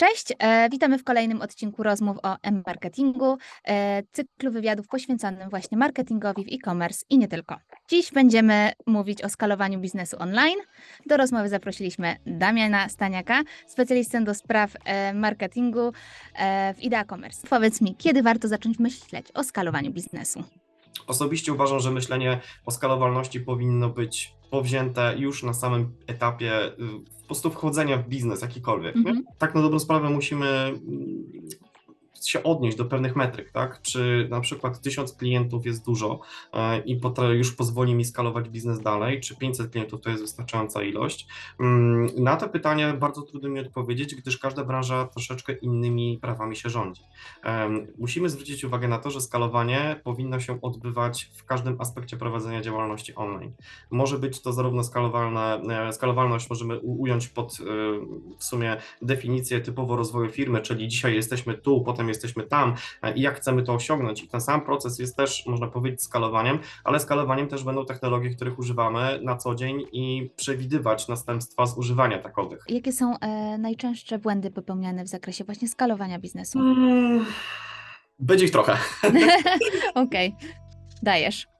Cześć, e, witamy w kolejnym odcinku rozmów o M-marketingu, e, cyklu wywiadów poświęconym właśnie marketingowi w e-commerce i nie tylko. Dziś będziemy mówić o skalowaniu biznesu online. Do rozmowy zaprosiliśmy Damiana Staniaka, specjalistę do spraw e, marketingu w Idea Commerce. Powiedz mi, kiedy warto zacząć myśleć o skalowaniu biznesu? Osobiście uważam, że myślenie o skalowalności powinno być powzięte już na samym etapie y, po prostu wchodzenia w biznes jakikolwiek. nie? Mhm. Tak na dobrą sprawę musimy mm, się odnieść do pewnych metryk, tak? Czy na przykład 1000 klientów jest dużo e, i już pozwoli mi skalować biznes dalej, czy 500 klientów to jest wystarczająca ilość? Mm, Na to pytanie bardzo trudno mi odpowiedzieć, gdyż każda branża troszeczkę innymi prawami się rządzi. Musimy zwrócić uwagę na to, że skalowanie powinno się odbywać w każdym aspekcie prowadzenia działalności online. Może być to zarówno skalowalne, e, skalowalność możemy ująć pod e, w sumie definicję typowo rozwoju firmy, czyli dzisiaj jesteśmy tu, potem jesteśmy tam e, i jak chcemy to osiągnąć. I ten sam proces jest też, można powiedzieć, skalowaniem, ale skalowaniem też będą technologie, których używamy na co dzień i przewidywać następstwa z używania takowych. Jakie są e, najczęstsze błędy popełniane w zakresie właśnie skalowania biznesu? Mm, Będzie ich trochę. Okej, dajesz.